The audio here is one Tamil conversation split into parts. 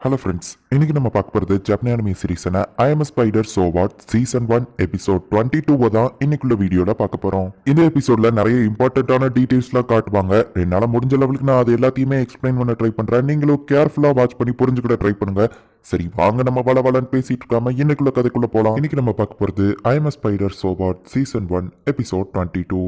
ஹலோ ஃப்ரெண்ட்ஸ் இன்னைக்கு நம்ம பார்க்க போகிறது Japanese anime சீரீஸான I am spider so what season one episode twenty டூவை தான் இன்னைக்குள்ள வீடியோவில் பார்க்க போகிறோம் இந்த எபிசோட்ல நிறைய இம்பார்ட்டண்ட்டான டீட்டெயில்ஸ்லாம் காட்டுவாங்க. என்னால் முடிஞ்ச லெவலுக்கு நான் அது எல்லாத்தையுமே எக்ஸ்பிளைன் பண்ண ட்ரை பண்ணுறேன் நீங்களும் கேர்ஃபுல்லாக வாட்ச் பண்ணி புரிஞ்சுக்கிட ட்ரை பண்ணுங்க. சரி வாங்க நம்ம வள வளன்னு பேசிட்டு இருக்காம இன்னைக்குள்ள கதைக்குள்ள போகலாம் இன்னைக்கு நம்ம பார்க்க போகிறது I am spider so what season one episode twenty two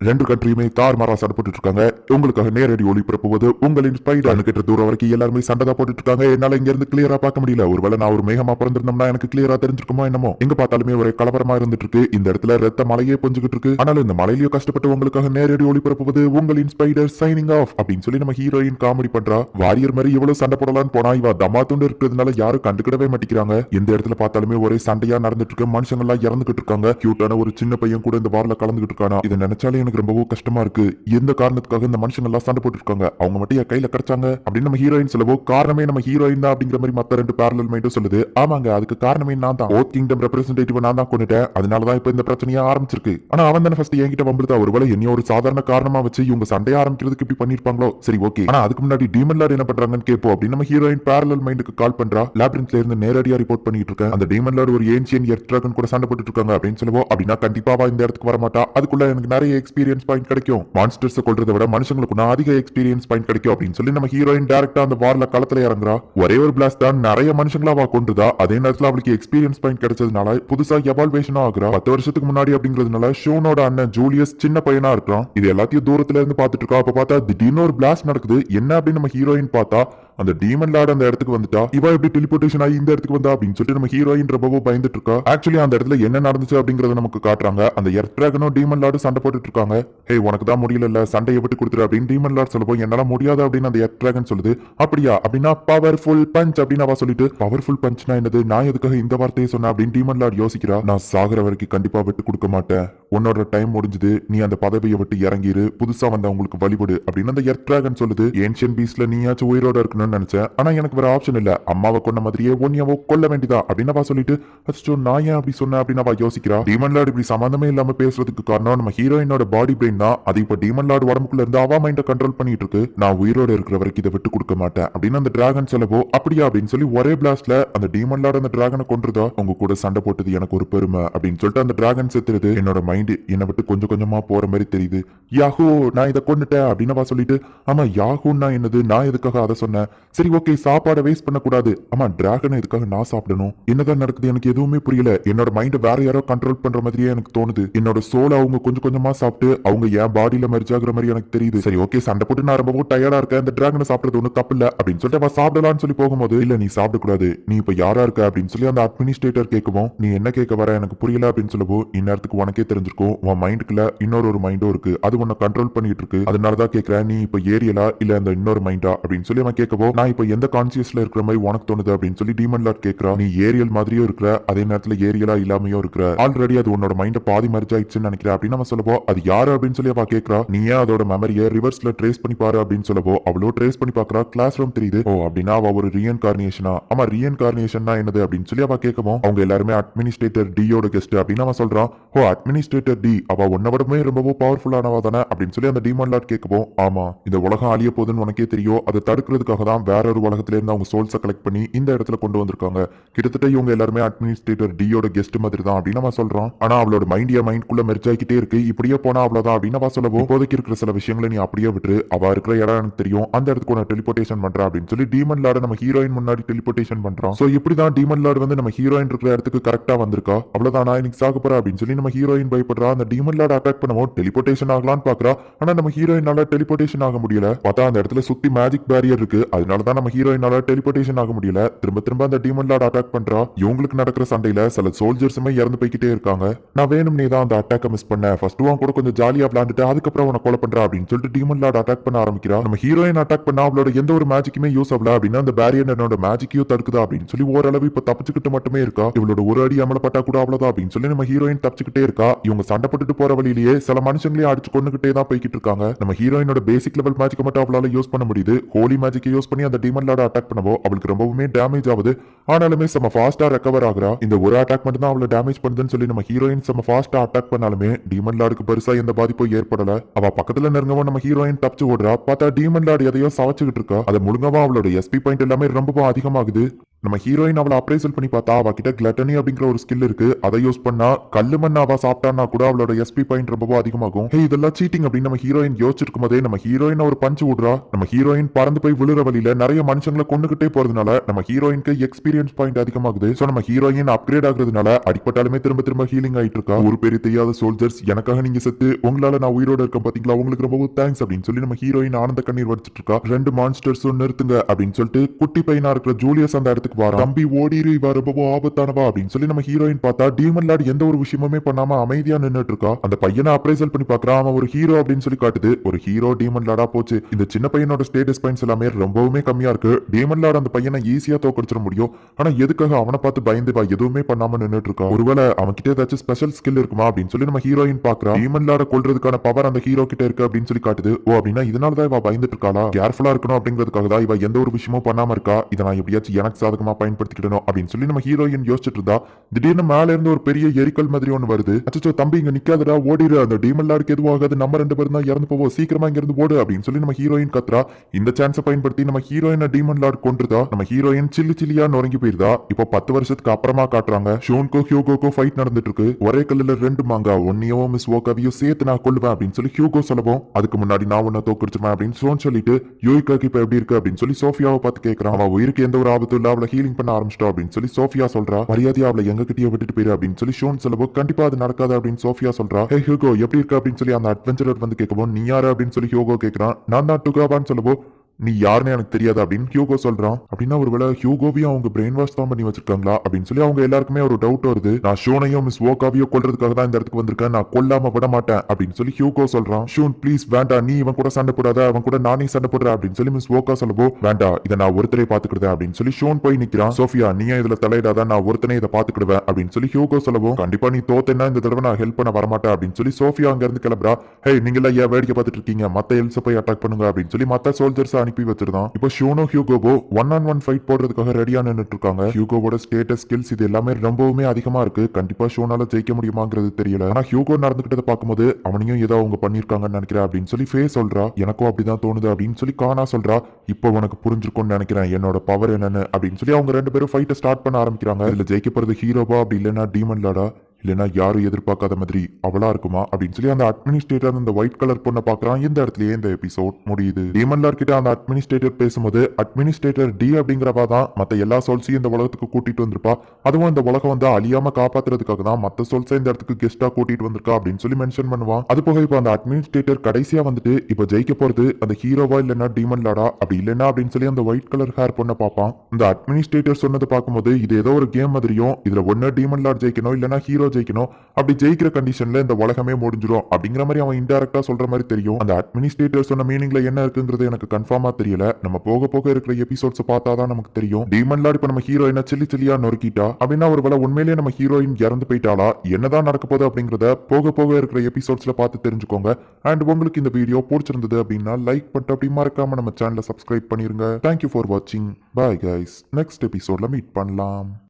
ரெண்டு கண்ட்ரியுமே தாறுமாறா சண்டை போட்டுட்டு இருக்காங்க உங்களுக்காக நேரடி ஒளிபரப்புவது உங்களின் ஸ்பைடானு கிட்ட தூரம் வரைக்கும் எல்லாருமே சண்டை தான் போட்டுட்டு இருக்காங்க என்னால இங்க இருந்து கிளியரா பார்க்க முடியல. ஒருவேளை நான் ஒரு மேகமா பிறந்திருந்தோம்னா எனக்கு கிளியரா தெரிஞ்சிருக்குமோ என்னமோ. எங்க பார்த்தாலுமே ஒரே கலவரமா இருந்துட்டு இருக்கு இந்த இடத்துல ரத்த மலையே பொஞ்சுக்கிட்டு இருக்கு ஆனாலும் இந்த மலையிலயும் கஷ்டப்பட்டு உங்களுக்காக நேரடி ஒளிபரப்புவது உங்களின் ஸ்பைடர் சைனிங் ஆஃப் அப்படின்னு சொல்லி நம்ம ஹீரோயின் காமெடி பண்றா. வாரியர் மாதிரி இவ்வளவு சண்டை போடலான்னு போனா இவ தமா துண்டு இருக்கிறதுனால யாரும் கண்டுக்கிடவே மாட்டேங்கிறாங்க. எந்த இடத்துல பார்த்தாலுமே ஒரே சண்டையா நடந்துட்டு இருக்கு மனுஷங்க எல்லாம் இறந்துகிட்டு இருக்காங்க கியூட்டான ஒரு சின்ன பையன் கூட இந்த வார்ல கலந்துகிட்டு இருக்கானா இதை நினைச்சாலே எனக்கு ரொம்பவோ கஷ்டமா இருக்கு. எந்த காரணத்துக்காக இந்த மனுஷங்க எல்லாம் சண்டை போட்டு இருக்காங்க அவங்க மட்டும் என் கையில கிடைச்சாங்க அப்படின்னு நம்ம ஹீரோயின் சொல்லவோ காரணமே நம்ம ஹீரோயின் தான் அப்படிங்கிற மாதிரி மத்த ரெண்டு பேரலல் மைண்டும் சொல்லுது. ஆமாங்க அதுக்கு காரணமே நான் தான். ஓத் கிங்டம் ரெப்ரஸன்டேட்டிவ் நான் தான் கொண்டுட்டேன். அதனாலதான் இப்ப இந்த பிரச்சனையா ஆரம்பிச்சிருக்கு. ஆனா அவன் தானே ஃபர்ஸ்ட் என்கிட்ட வம்பிடுதா ஒருவேளை என்னைய ஒரு சாதாரண காரணமா வச்சு இவங்க சண்டையை ஆரம்பிக்கிறதுக்கு இப்படி பண்ணிருப்பாங்களோ சரி ஓகே ஆனா அதுக்கு முன்னாடி டீமன் லார்ட் என்ன பண்றாங்கன்னு கேட்போம் அப்படின்னு நம்ம ஹீரோயின் பேரலல் மைண்டுக்கு கால் பண்றா. லேப்ரின்ஸ்ல இருந்து நேரடியா ரிப்போர்ட் பண்ணிட்டு இருக்கேன். அந்த டீமன் லார்ட் ஒரு ஏன்சியன் எர்த் டிராகன் கூட சண்டை போட்டுட்டு இருக்காங்க அப்படின்னு சொல்லுவோம் அப்படின்னா கண்டிப்பா இந்த இடத்துக்கு வர மாட்டா அதுக்குள்ள எனக்கு நிறைய எக்ஸ்பீரியன்ஸ் எக்ஸ்பீரியன்ஸ் பாயிண்ட் கிடைக்கும். மான்ஸ்டர்ஸ் கொள்றதை விட மனுஷங்களுக்கு அதிக எக்ஸ்பீரியன்ஸ் பாயிண்ட் கிடைக்கும் அப்படின்னு சொல்லி நம்ம ஹீரோயின் டேரக்டா அந்த வார்ல களத்துல இறங்குறா. ஒரே ஒரு பிளாஸ்ட் தான் நிறைய மனுஷங்களா அவ கொண்டுதா அதே நேரத்துல அவளுக்கு எக்ஸ்பீரியன்ஸ் பாயிண்ட் கிடைச்சதுனால புதுசா எவால்வேஷன் ஆகுறா. பத்து வருஷத்துக்கு முன்னாடி அப்படிங்கிறதுனால ஷோனோட அண்ணன் ஜூலியஸ் சின்ன பையனா இருக்கான். இது எல்லாத்தையும் தூரத்துல இருந்து பார்த்துட்டு இருக்கா. அப்ப பார்த்தா திடீர்னு ஒரு பிளாஸ்ட் நடக்குது. என்ன அப்படின்னு நம்ம ஹீரோயின் பார்த்தா அந்த டீமன் லார்ட் அந்த இடத்துக்கு வந்துட்டா இவ எப்படி டெலிபோர்டேஷன் ஆகி இந்த இடத்துக்கு வந்தா அப்படின்னு சொல்லிட்டு நம்ம ஹீரோயின் ரொம்பவோ பயந்துட்டு இருக்கா? ஆக்சுவலி அந்த இடத்துல என்ன நடந்துச்சு அப்படிங்கறத நமக்கு காட்டுறாங்க. அந்த எர்த் டிராகனும் டீமன் லார்டும் சண்டை போட்டுட்டு இருக்காங்க. ஹே உனக்கு தான் முடியல சண்டையை விட்டு கொடுத்துரு அப்படின்னு டீமன் லார்ட் சொல்லப்போ என்னால முடியாது அப்படின்னு அந்த எர்த் டிராகன் சொல்லுது. அப்படியா? அப்படின்னா பவர்ஃபுல் பஞ்ச் அப்படின்னு அவ சொல்லிட்டு பவர்ஃபுல் பஞ்ச்னா என்னது? நான் எதுக்காக இந்த வார்த்தையை சொன்னேன்? அப்படின்னு டீமன் லார்ட் யோசிக்கிறா. நான் சாகர வரைக்கும் கண்டிப்பா விட்டு கொடுக்க மாட்டேன். உன்னோட டைம் முடிஞ்சது நீ அந்த பதவியை விட்டு இறங்கிரு புதுசா வந்த அவங்களுக்கு வழிபடு அப்படின்னு அந்த எர்த் டிராகன் சொல்லுது. ஏன்ஷியன் பீஸ்ல நீயாச்சும் உயிரோட இருக்கணும்னு நினைச்சேன். ஆனா எனக்கு வேற ஆப்ஷன் இல்ல. அம்மாவை கொன்ன மாதிரியே ஒன்னியாவோ கொல்ல வேண்டியதா அப்படின்னு அவ சொல்லிட்டு அச்சோ நான் ஏன் அப்படி சொன்னேன் அப்படின்னு அவ யோசிக்கிறா. டீமன் லார்டு இப்படி சம்பந்தமே இல்லாம பேசுறதுக்கு காரணம் நம்ம ஹீரோயினோட பாடி பிரெயின் தான். அது இப்ப டீமன் லார்டு உடம்புக்குள்ள இருந்து அவ மைண்ட கண்ட்ரோல் பண்ணிட்டு இருக்கு. நான் உயிரோட இருக்கிற வரைக்கும் இதை விட்டு கொடுக்க மாட்டேன் அப்படின்னு அந்த டிராகன் சொல்லவோ அப்படியா அப்படின்னு சொல்லி ஒரே பிளாஸ்ட்ல அந்த டீமன் லார்டு அந்த டிராகனை கொன்றுதா? உங்க கூட சண்டை போட்டது எனக்கு ஒரு பெருமை அப்படின்னு சொல்லிட்டு அந்த டிராகன் செத்துறது என்னோட மைண்டு என்னை விட்டு கொஞ்சம் கொஞ்சமா போற மாதிரி தெரியுது. யாஹூ நான் இதை கொண்டுட்டேன் அப்படின்னு சொல்லிட்டு ஆமாம் யாஹூன்னா என்னது? நான் எதுக்காக அதை சொன்னேன்? சரி ஓகே சாப்பாடை வேஸ்ட் பண்ணக்கூடாது. ஆமா டிராகனை இதுக்காக நான் சாப்பிடணும்? என்னதான் நடக்குது? எனக்கு எதுவுமே புரியல. என்னோட மைண்ட் வேற யாரோ கண்ட்ரோல் பண்ற மாதிரியே எனக்கு தோணுது. என்னோட சோலை அவங்க கொஞ்சம் கொஞ்சமா சாப்பிட்டு அவங்க என் பாடியில மெர்ஜ் ஆகுற மாதிரி எனக்கு தெரியுது. சரி ஓகே சண்டை போட்டு நான் ரொம்பவும் டயர்டா இருக்கேன். இந்த டிராகனை சாப்பிட்றது ஒன்றும் தப்பு இல்லை. அப்படின்னு சொல்லிட்டு அவன் சாப்பிடலாம்னு சொல்லி போகும்போது இல்ல நீ சாப்பிடக்கூடாது. நீ இப்போ யாரா இருக்க? அப்படின்னு சொல்லி அந்த அட்மினிஸ்ட்ரேட்டர் கேட்கவும் நீ என்ன கேட்க வர? எனக்கு புரியல. அப்படின்னு சொல்லவோ இந்நேரத்துக்கு உனக்கே தெரிஞ்சு தெரிஞ்சிருக்கும் உன் மைண்டுக்குள்ள இன்னொரு ஒரு மைண்டும் இருக்கு. அது உன்னை கண்ட்ரோல் பண்ணிட்டு இருக்கு. அதனாலதான் கேட்கிறேன் நீ இப்ப ஏரியலா? இல்ல அந்த இன்னொரு மைண்டா அப்படின்னு சொல்லி அவன் கேட்கவோ நான் இப்ப எந்த கான்சியஸ்ல இருக்கிற மாதிரி உனக்கு தோணுது? அப்படின்னு சொல்லி டீமன் லாட் கேட்கறா நீ ஏரியல் மாதிரியும் இருக்கிற அதே நேரத்துல ஏரியலா இல்லாமையும் இருக்கிற. ஆல்ரெடி அது உன்னோட மைண்ட பாதி மறைச்சு ஆயிடுச்சுன்னு நினைக்கிறேன். அப்படின்னு நம்ம சொல்லவோ அது யாரு? அப்படின்னு சொல்லி அவ கேட்கறா நீ ஏன் அதோட மெமரியை ரிவர்ஸ்ல ட்ரேஸ் பண்ணி பாரு? அப்படின்னு சொல்லவோ அவ்வளோ ட்ரேஸ் பண்ணி பாக்குறா. கிளாஸ் ரூம் தெரியுது. ஓ அப்படின்னா அவ ஒரு ரியன் ஆமா ரியன் என்னது? அப்படின்னு சொல்லி அவ கேட்கவும் அவங்க எல்லாருமே அட்மினிஸ்ட்ரேட்டர் டியோட கெஸ்ட் அப்படின்னு அவன் சொல்றான். ஓ அட்மினிஸ்ட்ரேட்டர் டி அவ உன்னை விடமே ரொம்பவும் பவர்ஃபுல்லானவா தானே? அப்படின்னு சொல்லி அந்த டிமான் லார்ட் கேட்கவும் ஆமா இந்த உலகம் அழிய போதுன்னு உனக்கே தெரியும் அதை தடுக்கிறதுக்காக தான் வேற ஒரு உலகத்துல இருந்து அவங்க சோல்ஸை கலெக்ட் பண்ணி இந்த இடத்துல கொண்டு வந்திருக்காங்க. கிட்டத்தட்ட இவங்க எல்லாருமே அட்மினிஸ்ட்ரேட்டர் டியோட கெஸ்ட் மாதிரி தான் அப்படின்னு நம்ம சொல்றான். ஆனா அவளோட மைண்ட் என் மைண்ட்குள்ள மெர்ஜ் ஆகிட்டே இருக்கு. இப்படியே போனா அவ்வளவுதான் அப்படின்னு நம்ம சொல்லவும் இப்போதைக்கு இருக்கிற சில விஷயங்களை நீ அப்படியே விட்டு அவ இருக்கிற இடம் எனக்கு தெரியும். அந்த இடத்துக்கு உன டெலிபோர்டேஷன் பண்ற அப்படின்னு சொல்லி டீமன் லார்ட நம்ம ஹீரோயின் முன்னாடி டெலிபோர்டேஷன் பண்றான். சோ இப்படிதான் டீமன் லார்டு வந்து நம்ம ஹீரோயின் இருக்கிற இடத்துக்கு கரெக்டா வந்திருக்கா? அவ்வளவுதான்? நான் இன்னைக்கு சாக போறேன் அப்படின்னு சொல்லி நம்ம ஹீரோயின் பயப்படுறா அந்த டீமன் லார்ட் அட்டாக் பண்ணவும் டெலிபோர்டேஷன் ஆகலாம்னு பாக்குறா. ஆனா நம்ம ஹீரோயினால டெலிபோர்டேஷன் ஆக முடியல. பார்த்தா அந்த இடத்துல சுத்தி மேஜிக் பேரியர் இருக்கு. அதனால தான் நம்ம ஹீரோயினால டெலிபோர்டேஷன் ஆக முடியல. திரும்ப திரும்ப அந்த டீமன் லார்ட் அட்டாக் பண்றா. இவங்களுக்கு நடக்கிற சண்டையில சில சோல்ஜர்ஸுமே இறந்து போய்கிட்டே இருக்காங்க. நான் வேணும்னே தான் அந்த அட்டாக்கை மிஸ் பண்ணேன். ஃபர்ஸ்ட் அவன் கூட கொஞ்சம் ஜாலியா விளாண்டுட்டு அதுக்கப்புறம் உன கொலை பண்றா அப்படின்னு சொல்லிட்டு டீமன் லார்ட் அட்டாக் பண்ண ஆரம்பிக்கிறா. நம்ம ஹீரோயின் அட்டாக் பண்ணா அவளோட எந்த ஒரு மேஜிக்குமே யூஸ் ஆகல அப்படின்னா அந்த பேரியர் என்னோட மேஜிக்கையும் தடுக்குதா அப்படின்னு சொல்லி ஓரளவு இப்ப தப்பிச்சுக்கிட்டு மட்டுமே இருக்கா. இவளோட ஒரு அடி அமலப்பட்டா கூட அவ்வளவுதான் அப்படின்னு சொல்லி நம்ம ஹீரோயின் தப்பிச்சுக்கிட்டே இருக்கா. இவங்க சண்டை போட்டுட்டு போற வழியிலேயே சில மனுஷங்களையும் அடிச்சு கொண்டுகிட்டே தான் போய்கிட்டு இருக்காங்க. நம்ம ஹீரோயினோட பேசிக் லெவல் மேஜிக் மட்டும் அவளால யூஸ் பண்ண முடியுது. ஹோலி மேஜிக்கை யூஸ் பண்ணி அந்த டீமன் லாட அட்டாக் பண்ணவோ அவளுக்கு ரொம்பவுமே டேமேஜ் ஆகுது. ஆனாலுமே செம்ம ஃபாஸ்டா ரெக்கவர் ஆகுறா. இந்த ஒரு அட்டாக் மட்டும் தான் அவளை டேமேஜ் பண்ணுதுன்னு சொல்லி நம்ம ஹீரோயின் செம்ம ஃபாஸ்டா அட்டாக் பண்ணாலுமே டீமன் லாடுக்கு பெருசா எந்த பாதிப்பும் ஏற்படல. அவ பக்கத்துல நெருங்கவும் நம்ம ஹீரோயின் தப்பிச்சு ஓடுறா. பார்த்தா டீமன் லாடு எதையோ சவச்சுக்கிட்டு இருக்கா. அதை முழுங்கவா அவளோட எஸ்பி பாயிண்ட் எல்லாமே ரொம்பவும் அதிகமாகுது. நம்ம ஹீரோயின் அவளை அப்ரைசல் பண்ணி பார்த்தா அவகிட்ட கிளட்டனி அப்படிங்கிற ஒரு ஸ்கில் இருக்கு. அதை யூஸ் பண்ணா கல்லு மண் அவ சாப்பிட்டானா கூட அவளோட எஸ்பி பாயிண்ட் ரொம்பவும் அதிகமாகும். ஹே இதெல்லாம் சீட்டிங் அப்படின்னு நம்ம ஹீரோயின் யோசிச்சிருக்கும் போதே நம்ம ஹீரோயின் ஒரு பஞ்சு விடுறா. நம்ம ஹீரோயின் பறந்து போய் விழுற வழியில நிறைய மனுஷங்களை கொண்டுகிட்டே போறதுனால நம்ம ஹீரோயினுக்கு எக்ஸ்பீரியன்ஸ் பாயிண்ட் அதிகமாகுது. சோ நம்ம ஹீரோயின் அப்கிரேட் ஆகுறதுனால அடிப்பட்டாலுமே திரும்ப திரும்ப ஹீலிங் ஆயிட்டு இருக்கா. ஒரு பெரிய தெரியாத சோல்ஜர்ஸ் எனக்காக நீங்க செத்து உங்களால நான் உயிரோட இருக்கேன் பாத்தீங்களா? உங்களுக்கு ரொம்ப தேங்க்ஸ் அப்படின்னு சொல்லி நம்ம ஹீரோயின் ஆனந்த கண்ணீர் வடிச்சிட்டு இருக்கா. ரெண்டு மான்ஸ்டர்ஸும் நிறுத்துங்க அப்படின்னு சொல்லிட்டு குட்டி பையனா இருக்கிற ஜூலியஸ் அந்த இடத்துக்கு வர தம்பி ஓடிரு இவ ரொம்ப ஆபத்தானவா? அப்படின்னு சொல்லி நம்ம ஹீரோயின் பார்த்தா டீமன் லாட் எந்த ஒரு விஷயமுமே பண்ணாம அமைதியா நின்னுட்டு இருக்கா அந்த பையனை அப்ரைசல் பண்ணி பாக்குறான் அவன் ஒரு ஹீரோ அப்படின்னு சொல்லி காட்டுது. ஒரு ஹீரோ டீமன் லார்டா போச்சு. இந்த சின்ன பையனோட ஸ்டேட்டஸ் பாயிண்ட்ஸ் எல்லாமே ரொம்பவுமே கம்மியா இருக்கு. டீமன் லாட் அந்த பையனை ஈஸியா தோக்கடிச்சிட முடியும். ஆனா எதுக்காக அவனை பார்த்து பயந்து வா எதுவுமே பண்ணாம நின்னுட்டு இருக்கா ஒருவேளை அவன் கிட்ட ஏதாச்சும் ஸ்பெஷல் ஸ்கில் இருக்குமா? அப்படின்னு சொல்லி நம்ம ஹீரோயின் பாக்குறா டீமன் லார்ட கொள்றதுக்கான பவர் அந்த ஹீரோ கிட்ட இருக்கு அப்படின்னு சொல்லி காட்டுது. ஓ அப்படின்னா இதனாலதான் இவ பயந்துட்டு இருக்காளா கேர்ஃபுல்லா இருக்கணும் அப்படிங்கிறதுக்காக தான் இவ எந்த ஒரு விஷயமும் பண்ணாம இருக்கா? இதை நான் எப்படியாச்சும் எனக்கு சாதகமா பயன்படுத்திக்கிடணும் அப்படின்னு சொல்லி நம்ம ஹீரோயின் யோசிச்சுட்டு இருந்தா திடீர்னு மேல இருந்து ஒரு பெரிய எரிக்கல் மாதிரி ஒன்று வருது. அச்சோ தம்பி இங்க நிக்காதடா ஓடிடு அந்த டீமன் லார்டுக்கு எதுவும் ஆகாது நம்ம ரெண்டு பேரும் தான் இறந்து போவோம் சீக்கிரமா இங்க இருந்து ஓடு அப்படின்னு சொல்லி நம்ம ஹீரோயின் கத்துறா. இந்த சான்ஸை பயன்படுத்தி நம்ம ஹீரோயினை டீமன் லார்ட் கொண்டுதா நம்ம ஹீரோயின் சில்லி சில்லியா நொறுங்கி போயிருதா? இப்போ பத்து வருஷத்துக்கு அப்புறமா காட்டுறாங்க. ஷோன்கோ ஹியூகோக்கோ ஃபைட் நடந்துட்டு இருக்கு. ஒரே கல்லுல ரெண்டு மாங்கா ஒன்னையோ மிஸ் ஓகாவையும் சேர்த்து நான் கொள்ளுவேன் அப்படின்னு சொல்லி ஹியூகோ சொல்லவும் அதுக்கு முன்னாடி நான் உன்னை தோக்கடிச்சிருவேன் அப்படின்னு ஷோன் சொல்லிட்டு யோய்காக்கு இப்ப எப்படி இருக்கு அப்படின்னு சொல்லி சோஃபியாவை பார்த்து கேட்கறான் அவ உயிருக்கு எந்த ஒரு ஆபத்தும் இல்ல அவளை ஹீலிங் பண்ண ஆரம்பிச்சிட்டோம் அப்படின்னு சொல்லி சோஃபியா சொல்றா. மரியாதையா அவளை எங்க கிட்டயே விட்டுட்டு போயிரு அப்படின்னு சொல்லி ஷோன் சொல்லவோ கண்டிப்பா அது நடக்காது அப்படின்னு சோஃபியா சொல்றா. ஹே ஹியூகோ எப்படி இருக்கு? அப்படின்னு சொல்லி அந்த அட்வென்ச்சரர் வந்து கேட்கவும் நீ யாரு? அப்படின்னு சொல்லி ஹியூகோ கேட்கிறான் நான் தான் டுகாபான்னு சொல்லவோ நீ யாருன்னு எனக்கு தெரியாது அப்படின்னு ஹியூகோ சொல்றான். அப்படின்னா ஒருவேளை ஹியூகோவையும் அவங்க பிரெயின் வாஷ் தான் பண்ணி வச்சிருக்காங்களா? அப்படின்னு சொல்லி அவங்க எல்லாருக்குமே ஒரு டவுட் வருது. நான் ஷோனையும் மிஸ் ஓகாவையும் கொள்றதுக்காக தான் இந்த இடத்துக்கு வந்திருக்கேன். நான் கொல்லாம விட மாட்டேன் அப்படின்னு சொல்லி ஹியூகோ சொல்றான். ஷூன் ப்ளீஸ் வேண்டாம் நீ இவன் கூட சண்டை போடாத. அவன் கூட நானே சண்டை போடுறேன் அப்படின்னு சொல்லி மிஸ் ஓகா சொல்லவோ வேண்டாம் இதை நான் ஒருத்தரே பாத்துக்கிடுவேன் அப்படின்னு சொல்லி ஷோன் போய் நிக்கிறான். சோஃபியா நீ இதுல தலையிடாத. நான் ஒருத்தனே இதை பாத்துக்கிடுவேன் அப்படின்னு சொல்லி ஹியூகோ சொல்லவும் கண்டிப்பா நீ தோத்தேன்னா இந்த தடவை நான் ஹெல்ப் பண்ண வரமாட்டேன். அப்படின்னு சொல்லி சோஃபியா அங்க இருந்து கிளம்புறா. ஹே நீங்க எல்லாம் ஏன் வேடிக்கை பார்த்துட்டு இருக்கீங்க? மத்த எல்ஸ போய் அட்டாக் பண்ணுங்க. அப்படின்னு சொல்லி மத்த சோல்ஜர்ஸ் அனுப்பி வச்சிருந்தான். இப்போ ஷோனோ ஹியூகோபோ ஒன் ஆன் ஒன் ஃபைட் போடுறதுக்காக ரெடியா நின்றுட்டு இருக்காங்க ஹியூகோவோட ஸ்டேட்டஸ் ஸ்கில்ஸ் இது எல்லாமே ரொம்பவுமே அதிகமா இருக்கு. கண்டிப்பா ஷோனால ஜெயிக்க முடியுமாங்கிறது தெரியல. ஆனா ஹியூகோ நடந்துகிட்டதை பார்க்கும்போது அவனையும் ஏதோ அவங்க பண்ணிருக்காங்கன்னு நினைக்கிறேன் அப்படின்னு சொல்லி ஃபே சொல்றா. எனக்கும் அப்படிதான் தோணுது அப்படின்னு சொல்லி கானா சொல்றா. இப்போ உனக்கு புரிஞ்சிருக்கும்னு நினைக்கிறேன். என்னோட பவர் என்னன்னு அப்படின்னு சொல்லி அவங்க ரெண்டு பேரும் ஃபைட்டை ஸ்டார்ட் பண்ண ஆரம்பிக்கிறாங்க. இல்ல ஜெயிக்க போறது ஹீரோவா அப்படி இல்லைன்னா டீமன் லாடா இல்லைனா யாரும் எதிர்பார்க்காத மாதிரி அவளா இருக்குமா அப்படின்னு சொல்லி அந்த அட்மினிஸ்ட்ரேட்டர் அந்த ஒயிட் கலர் பொண்ணை பார்க்கறான். இந்த இடத்துலயே இந்த எபிசோட் முடியுது. டீமன் கிட்ட அந்த அட்மினிஸ்ட்ரேட்டர் பேசும்போது அட்மினிஸ்ட்ரேட்டர் டி அப்படிங்கிறவா தான் மத்த எல்லா சோல்ஸையும் இந்த உலகத்துக்கு கூட்டிட்டு வந்திருப்பா. அதுவும் இந்த உலகம் வந்து அழியாம காப்பாத்துறதுக்காக தான் மத்த சோல்ஸை இந்த இடத்துக்கு கெஸ்டா கூட்டிட்டு வந்திருக்கா அப்படின்னு சொல்லி மென்ஷன் பண்ணுவான். அது போக இப்போ அந்த அட்மினிஸ்ட்ரேட்டர் கடைசியா வந்துட்டு இப்போ ஜெயிக்க போறது அந்த ஹீரோவா இல்லைன்னா டீமன்லாடா அப்படி இல்லைன்னா அப்படின்னு சொல்லி அந்த ஒயிட் கலர் ஹேர் பொண்ணை பார்ப்பான். இந்த அட்மினிஸ்ட்ரேட்டர் சொன்னது பார்க்கும்போது இது ஏதோ ஒரு கேம் மாதிரியும் இதுல ஒன்னு டீமன் லார்ட் ஜெயிக்கணும் இல்லைன்னா ஹீரோ ஜெயிக்கணும்? அப்படி ஜெயிக்கிற கண்டிஷன்ல இந்த உலகமே முடிஞ்சிடும் அப்படிங்கிற மாதிரி அவன் இன்டெரக்டா சொல்ற மாதிரி தெரியும். அந்த அட்மினிஸ்ட்ரேட்டர் சொன்ன மீனிங்ல என்ன இருக்குங்கிறது எனக்கு கன்ஃபார்மா தெரியல. நம்ம போக போக இருக்கிற எபிசோட்ஸ் பார்த்தா தான் நமக்கு தெரியும். டீமன் லார்ட் இப்ப நம்ம ஹீரோயினை சில்லி சில்லியா நொறுக்கிட்டா? அப்படின்னா ஒரு வேளை உண்மையிலேயே நம்ம ஹீரோயின் இறந்து போயிட்டாளா? என்னதான் நடக்க போகுது அப்படிங்கறத போக போக இருக்கிற எபிசோட்ஸ்ல பார்த்து தெரிஞ்சுக்கோங்க. அண்ட் உங்களுக்கு இந்த வீடியோ பிடிச்சிருந்தது அப்படின்னா லைக் பண்ணிட்டு அப்படி மறக்காம நம்ம சேனலை சப்ஸ்கிரைப் பண்ணிருங்க. தேங்க்யூ ஃபார் வாட்சிங் பாய் கைஸ் நெக்ஸ்ட் எபிசோட்ல மீட் பண்ணலாம்.